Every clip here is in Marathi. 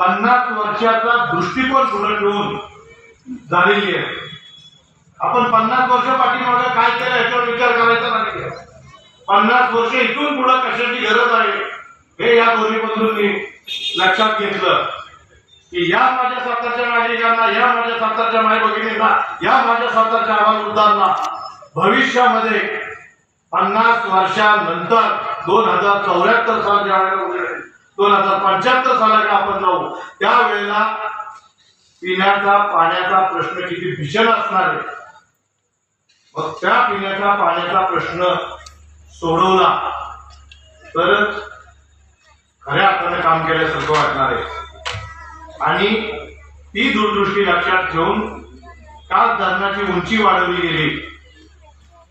पन्नास वर्षाचा दृष्टिकोन पुढे ठेवून झालेली आहे. आपण पन्नास वर्ष पाठीमागे काय केलं याच्यावर विचार करायचा नाही पन्नास वर्ष इथून पुढे कशाची गरज आहे हे या दोन्ही मी लक्षात घेतलं. की या माझ्या स्वतःच्या नागरिकांना या माझ्या स्वतःच्या माय भगिनींना या माझ्या स्वतःच्या आवाजदारांना भविष्यामध्ये पन्नास वर्षानंतर दोन हजार चौऱ्याहत्तर साल ज्यावेळेला दोन हजार पंच्याहत्तर सालाकडे आपण जाऊ. त्यावेळेला पिण्याचा पाण्याचा प्रश्न किती भीषण असणार आहे. मग त्या पिण्याचा पाण्याचा प्रश्न सोडवला. तरच खऱ्या अर्थाने काम केल्यासारखं वाटणार आहे. आणि ती दूरदृष्टी लक्षात घेऊन काल धरणाची उंची वाढवली गेली.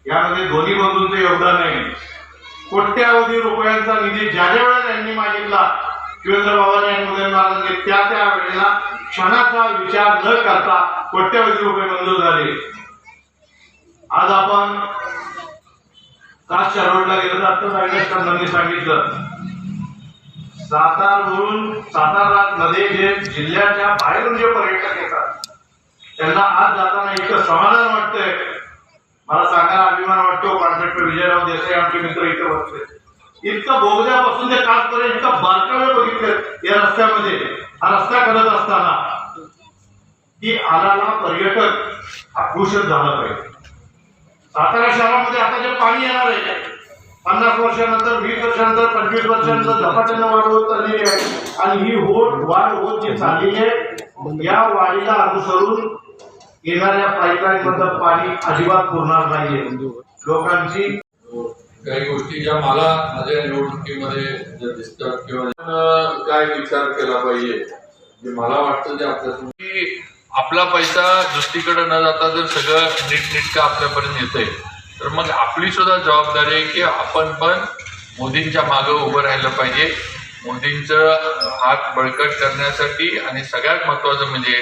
यामध्ये दोन्ही बंधूंचं योगदान आहे. कोट्यावधी रुपयांचा निधी ज्या ज्या वेळेला त्यांनी मागितला शिवेंद्र बाबांनी आणि महाराजांनी त्या त्या वेळेला क्षणाचा विचार न करता कोट्यावधी रुपये मंजूर झाले. आज आपण कास रोडला गेलो तर आता राजस्थानमध्ये सांगितलं सातारवरून सातारा मध्ये जे जिल्ह्याच्या बाहेरून जे पर्यटक येतात त्यांना आज जाताना इतकं समाधान वाटतंय. मला सांगायला अभिमान वाटतो. कॉन्ट्रॅक्टर विजयराव देसाई आमचे मित्र इथे बसले. इतकं बोगद्यापासून ते काजपर्यंत इतकं बारकावे बघितलं या रस्त्यामध्ये. हा रस्ता करत असताना की आलेला पर्यटक हा खुशच झाला पाहिजे. सातारा शहरामध्ये आता जे पाणी येणार आहे पन्नास वर्षानंतर वीस वर्षानंतर पंचवीस वर्षानंतर झपाट्यानं वाढ होत चाललेली आहे. आणि ही होत वाढ होत जी चाललेली आहे या वाढीला अनुसरून येणाऱ्या पाईपलाईन मधलं पाणी अजिबात पुरणार नाहीये. लोकांची काही गोष्टी ज्या मला माझ्या निवडणुकीमध्ये जर दिसतात किंवा काय विचार केला पाहिजे? जे मला वाटतं जे आपल्या की आपला पैसा दुसरीकडे न जाता जर सगळं नीटनेटकं आपल्यापर्यंत येतंय तर मग आपली सुद्धा जबाबदारी आहे की आपण पण मोदींच्या मागं उभं राहिलं पाहिजे. मोदींचं हात बळकट करण्यासाठी आणि सगळ्यात महत्वाचं म्हणजे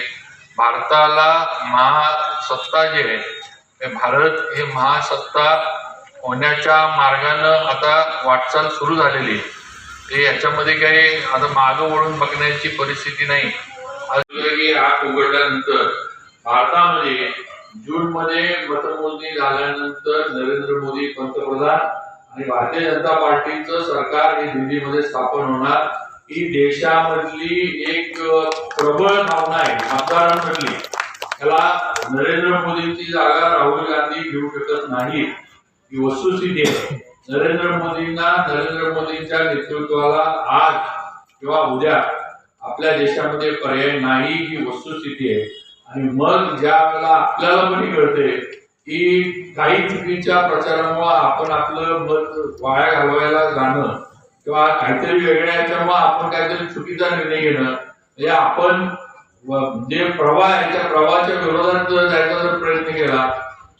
भारताला महासत्ता जे आहे भारत हे महासत्ता होण्याच्या मार्गानं आता वाटचाल सुरू झालेली आहे. ते याच्यामध्ये काही आता मागं वळून बघण्याची परिस्थिती नाही. आज की आग उघडल्यानंतर भारतामध्ये जून मध्ये मतमोजणी झाल्यानंतर नरेंद्र मोदी पंतप्रधान आणि भारतीय जनता पार्टीचं सरकार हे दिल्लीमध्ये स्थापन होणार. ही देशामधली एक प्रबळ भावना आहे मतदारांमधली. त्याला नरेंद्र मोदींची जागा राहुल गांधी घेऊ शकत नाही ही वस्तुस्थिती आहे. नरेंद्र मोदींना नरेंद्र मोदींच्या नेतृत्वाला आज किंवा उद्या आपल्या देशामध्ये पर्याय नाही ही वस्तुस्थिती आहे. आणि मग ज्या वेळेला आपल्याला पण कळते की काही चुकीच्या प्रचारामुळे आपण आपलं मत वाया घालवायला जाणं किंवा काहीतरी वेगळ्या याच्यामुळे आपण काहीतरी चुकीचा निर्णय घेणं म्हणजे आपण जे प्रवाह आहे त्या प्रवाहाच्या विरोधात जर जायचा जर प्रयत्न केला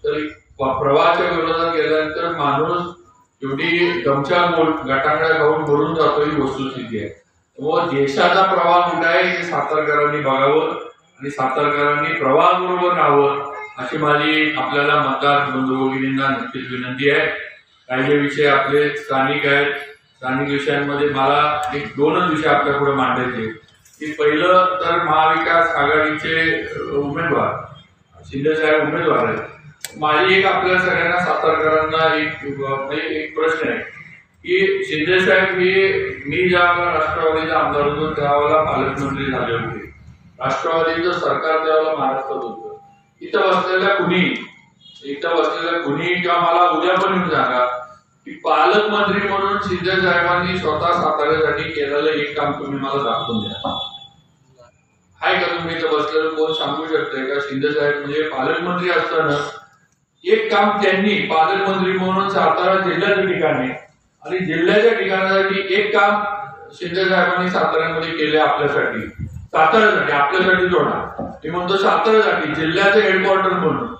तर प्रवाहाच्या विरोधात गेल्यानंतर माणूस एवढी गमच्या गोल गटांगड्या खाऊन भरून जातो ही वस्तुस्थिती आहे. व देशाचा प्रवाह कुठे आहे हे सातारकरांनी बघावं आणि सातारकरांनी प्रवाहाबरोबर राहावं अशी माझी आपल्याला मतदार बंधू भगिनींना नक्कीच विनंती आहे. काही जे विषय आपले स्थानिक आहेत. स्थानिक विषयांमध्ये मला एक दोनच विषय आपल्या पुढे मांडायचे की पहिलं तर महाविकास आघाडीचे उमेदवार शिंदे साहेब उमेदवार आहेत. माझी एक आपल्या सगळ्यांना सातारकरांना एक म्हणजे एक प्रश्न आहे की शिंदे साहेब हे मी ज्या राष्ट्रवादीचा आमदार होतो त्यावेळेला पालकमंत्री झाले होते. राष्ट्रवादीचं सरकार त्यावेळेला महाराष्ट्रात होतं. इथं बसलेल्या कुणी? इथं बसलेल्या कुणी? किंवा मला उद्या पण येऊन सांगा की पालकमंत्री म्हणून शिंदे साहेबांनी स्वतः साताऱ्यासाठी केलेलं एक काम तुम्ही मला दाखवून द्या. हाय का तुम्ही इथं बसलेलं? कोण सांगू शकते का? शिंदे साहेब म्हणजे पालकमंत्री असताना एक काम त्यांनी पालकमंत्री म्हणून सातारा जिल्ह्याच्या ठिकाणी आणि जिल्ह्याच्या ठिकाणासाठी एक काम शिंदे साहेबांनी साताऱ्यामध्ये केले आपल्यासाठी. साताऱ्यासाठी आपल्यासाठी जोडा. मी म्हणतो साताऱ्यासाठी जिल्ह्याचे हेडक्वार्टर म्हणून.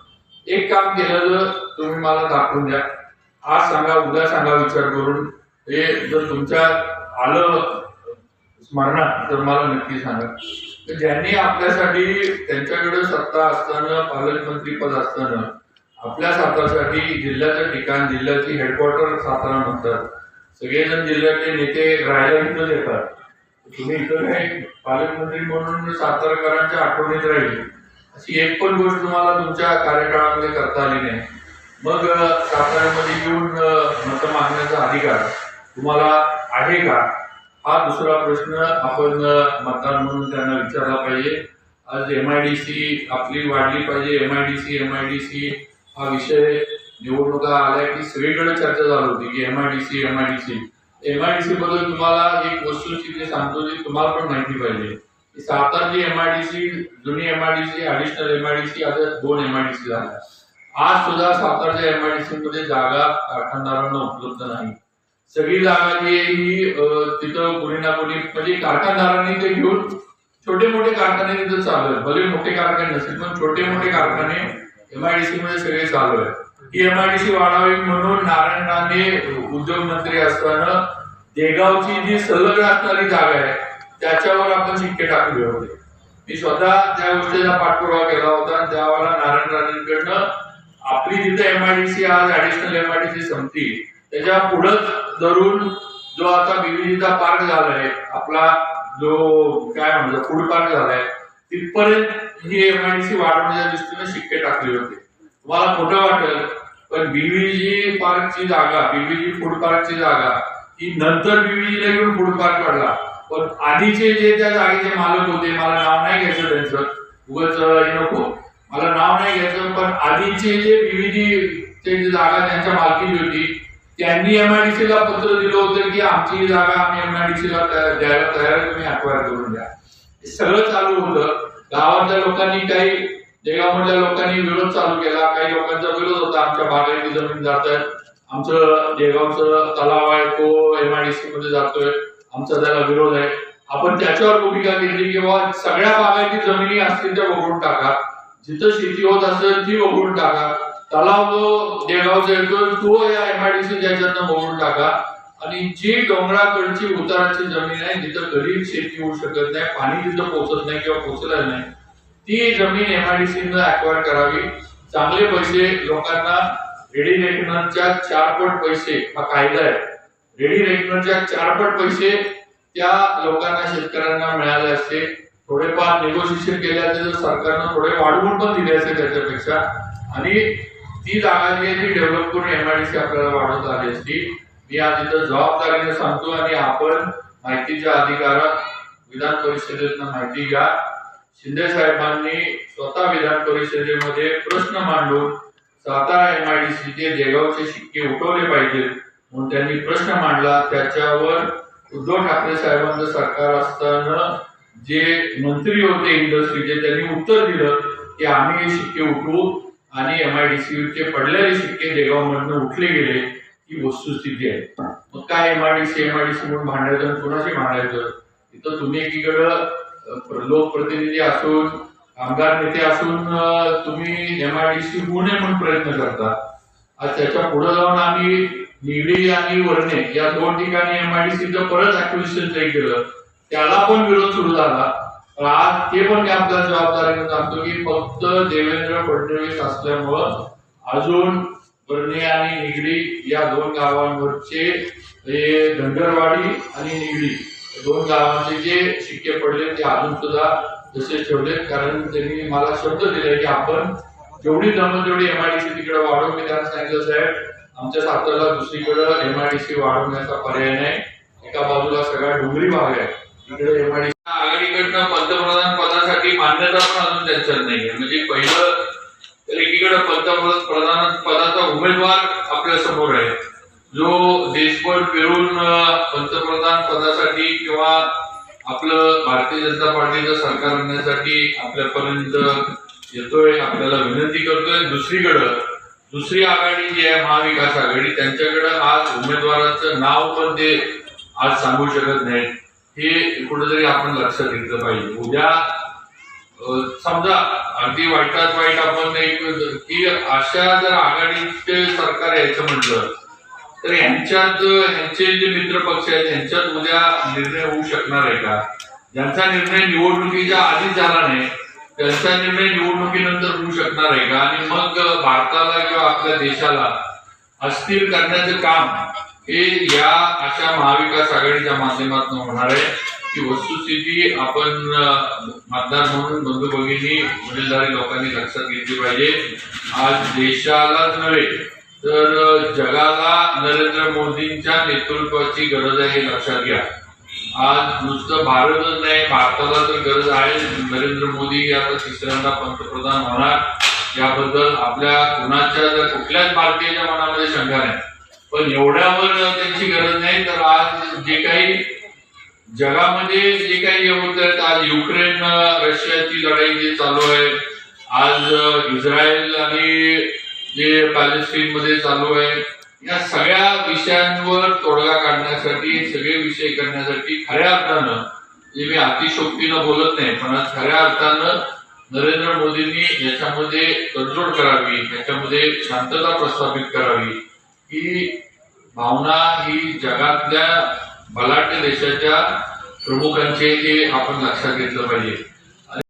एक काम केलेलं तुम्ही मला दाखवून द्या. आज सांगा उद्या सांगा विचार करून. हे जर तुमच्या आलं स्मरणात तर मला नक्की सांगा. तर ज्यांनी आपल्यासाठी त्यांच्याकडे सत्ता असताना पालकमंत्री पद असताना आपल्या साताऱ्यासाठी जिल्ह्याचं ठिकाण जिल्ह्याची हेडक्वार्टर सातारा म्हणतात सगळेजण जिल्ह्यातले नेते राहायला इथंच येतात. तुम्ही इथं काही पालकमंत्री म्हणून सातारकरांच्या आठवणीत राहील. अशी एक पण गोष्ट तुम्हाला तुमच्या कार्यकाळामध्ये करता आली नाही. मग साताऱ्यामध्ये येऊन मत मागण्याचा अधिकार तुम्हाला आहे का? हा दुसरा प्रश्न आपण मतदार म्हणून त्यांना विचारला पाहिजे. आज एम आय डी सी आपली वाढली पाहिजे. M I D C M I D C हा विषय निवडणुका आल्या की सगळीकडे चर्चा झाली होती की M I D C M I D C M I D C बद्दल तुम्हाला एक वस्तुस्थिती सांगतो जी तुम्हाला पण माहिती पाहिजे. की सातारची एम आय डी सी जुनी M I D C additional M I D C आता दोन एम आय डी सी झाल्या. आज सुद्धा सातारच्या एम आय डी सी मध्ये जागा कारखानदारांना उपलब्ध नाही. सगळी जागा जी आहे ही तिथं कोणी ना कोणी म्हणजे कारखानदारांनी ते घेऊन छोटे मोठे कारखाने तिथं चालू आहेत भले मोठे कारखाने नसतील पण छोटे मोठे कारखाने एमआयडीसी मध्ये सगळे चालू आहे ही एमआयडीसी वाढावी म्हणून नारायण राणे उद्योग मंत्री असताना देगावची जी सलग असणारी जागा आहे त्याच्यावर आपण शिक्के टाकले होते. मी स्वतः त्या गोष्टीचा पाठपुरावा केला होता आणि त्यावेळेला नारायण राणेंकडनं आपली जिथे एमआयडीसी आज ऍडिशनल एमआयडीसी संपती त्याच्या पुढंच धरून जो आता बीबीजीचा पार्क झालाय आपला जो काय म्हणतो फूड पार्क झालाय तिथपर्यंत ही एमआयडीसी वाढवण्याच्या दृष्टीने शिक्के टाकले होते. तुम्हाला खोटं वाटेल पण बीबीजी पार्कची जागा बीबीजी फूड पार्कची जागा ही नंतर बीबीजीला घेऊन फूड पार्क काढला. पण आधीचे जे त्या जागेचे मालक होते मला नाव नाही घ्यायचं त्यांचं. उगाच हे नको. मला नाव नाही घ्यायचं पण आधीचे जे बीबीजी चे जे जागा त्यांच्या मालकीची होती त्यांनी एमआयडीसीला पत्र दिलं होतं की आमची जागा आम्ही एमआयडीसीला द्यायला तयार आहे, तुम्ही अक्वायर करून द्या. हे सगळं चालू होतं. गावातल्या लोकांनी काही देगावमधल्या लोकांनी विरोध चालू केला. काही लोकांचा विरोध होता. आमच्या बागायती जमीन जात आहेत आमचं देगावचं तलाव आहे. तो एमआयडीसी मध्ये जातोय. आमचा त्याला विरोध आहे. आपण त्याच्यावर भूमिका घेतली किंवा सगळ्या बागायती जमिनी असतील त्या वगळून टाका. जिथं शेती होत असेल ती वगळून टाका. तलाव जो देगावचा येतो तो या एमआयडीसी ज्याच्यातनं वगळून टाका. आणि जी डोंगराकडची उताराची जमीन आहे जिथं गरीब शेती होऊ शकत नाही पाणी तिथं पोचत नाही किंवा पोचलं नाही ती जमीन एमआयडीसीनं न अक्वायर करावी. चांगले पैसे लोकांना रेडी रेकनरच्या चारपट पैसे हा कायदा आहे. रेडी रेकनरच्या चारपट पैसे त्या लोकांना शेतकऱ्यांना मिळाले असते. थोडेफार निगोशिएशन केले असते तर सरकारनं थोडे वाढवून पण दिले असते त्याच्यापेक्षा. आणि ती जागा जी आहे ती डेव्हलप करून एमआयडीसी आपल्याला वाढवता आली असती. मी आज इथं जबाबदारीने सांगतो आणि आपण माहितीच्या अधिकारात विधान परिषदेतनं माहिती घ्या. शिंदे साहेबांनी स्वतः विधान परिषदेमध्ये प्रश्न मांडून सातारा एमआयडीसीचे देगावचे शिक्के उठवले पाहिजेत म्हणून त्यांनी प्रश्न मांडला. त्याच्यावर उद्धव ठाकरे साहेबांचं सरकार असताना जे मंत्री होते इंडस्ट्रीचे त्यांनी उत्तर दिलं की आम्ही हे शिक्के उठवू आणि एम आयडीसी चे पडलेले शिक्के देगावमधनं उठले गेले. ही वस्तुस्थिती आहे. मग काय एमआयडीसी एमआयडीसी म्हणून भांडायचं कोणाशी भांडायचं? इथं तुम्ही एकीकडं लोकप्रतिनिधी असून आमदार नेते असून तुम्ही एमआयडीसी होऊ नये म्हणून प्रयत्न करता. आज त्याच्या पुढे जाऊन आम्ही निगडी आणि वरणे या दोन ठिकाणी एमआयडीसीचं परत ऍक्विजिशन केलं. त्याला पण विरोध सुरू झाला. आज ते पण आमदार आपल्या जबाबदारीने सांगतो की फक्त देवेंद्र फडणवीस असल्यामुळं अजून बर्णे आणि निगडी या दोन गावांवरचे हे धनगरवाडी आणि निगडी दोन गावांचे जे शिक्के पडले ते अजून सुद्धा जसे ठेवले कारण त्यांनी मला शब्द दिले की आपण जेवढी जमत तेवढी एमआयडीसी तिकडे वाढवू मी त्यांना सांगितलं साहेब आमच्या सातारला दुसरीकडे एमआयडीसी वाढवण्याचा पर्याय नाही. एका बाजूला सगळा डोंगरी भाग आहे. तिकडे एमआयडीसी आघाडीकडनं पंतप्रधान पदासाठी मान्यता पण अजून त्यांच्यात नाही म्हणजे पहिलं एकीकडे पंतप्रधान प्रधान पदाचा उमेदवार आपल्यासमोर आहे. जो देशभर फिरून पंतप्रधान पदासाठी किंवा आपलं भारतीय जनता पार्टीचं सरकार आणण्यासाठी आपल्यापर्यंत येतोय आपल्याला विनंती करतोय. दुसरीकडं दुसरी आघाडी जी आहे महाविकास आघाडी त्यांच्याकडं आज उमेदवाराचं नाव पण ते आज सांगू शकत नाहीत. हे कुठेतरी आपण लक्षात घेतलं पाहिजे. उद्या समजा अगदी वाईटात वाईट आपण एक की अशा जर आघाडीचे सरकार यायचं म्हटलं तर यांच्यात यांचे जे मित्र पक्ष आहेत यांच्यात उद्या निर्णय होऊ शकणार आहे का? ज्यांचा निर्णय निवडणुकीच्या आधीच झाला नाही त्यांचा निर्णय निवडणुकीनंतर होऊ शकणार आहे का? आणि मग भारताला किंवा आपल्या देशाला अस्थिर करण्याचं काम हे या अशा महाविकास आघाडीच्या माध्यमातून होणार आहे. की वस्तुस्थिती आपण मतदार म्हणून बंधू भगिनी वडीलधारी लोकांनी लक्षात घेतली पाहिजे. आज देशालाच नव्हे तर जगाला नरेंद्र मोदींच्या नेतृत्वाची गरज आहे हे लक्षात घ्या. आज नुसतं भारतच नाही भारताला तर गरज आहे. नरेंद्र मोदी आता तिसऱ्यांदा पंतप्रधान होणार. याबद्दल आपल्या कुणाच्या कुठल्याच भारतीयाच्या मनामध्ये शंका नाही. पण एवढ्यावर त्यांची गरज नाही तर आज जे काही जगामध्ये जे काही होत आहेत आज युक्रेन रशियाची लढाई जी चालू आहे आज इस्रायल आणि जे पॅलेस्टीन मध्ये चालू आहे या सगळ्या विषयांवर तोडगा काढण्यासाठी सगळे विषय करण्यासाठी खऱ्या अर्थानं जे मी अतिशोक्तीनं बोलत नाही पण आज खऱ्या अर्थानं नरेंद्र मोदींनी याच्यामध्ये तडजोड करावी याच्यामध्ये शांतता प्रस्थापित करावी ही भावना ही जगातल्या बलाढ्य देशाच्या प्रमुखांचे हे आपण लक्षात घेतलं पाहिजे.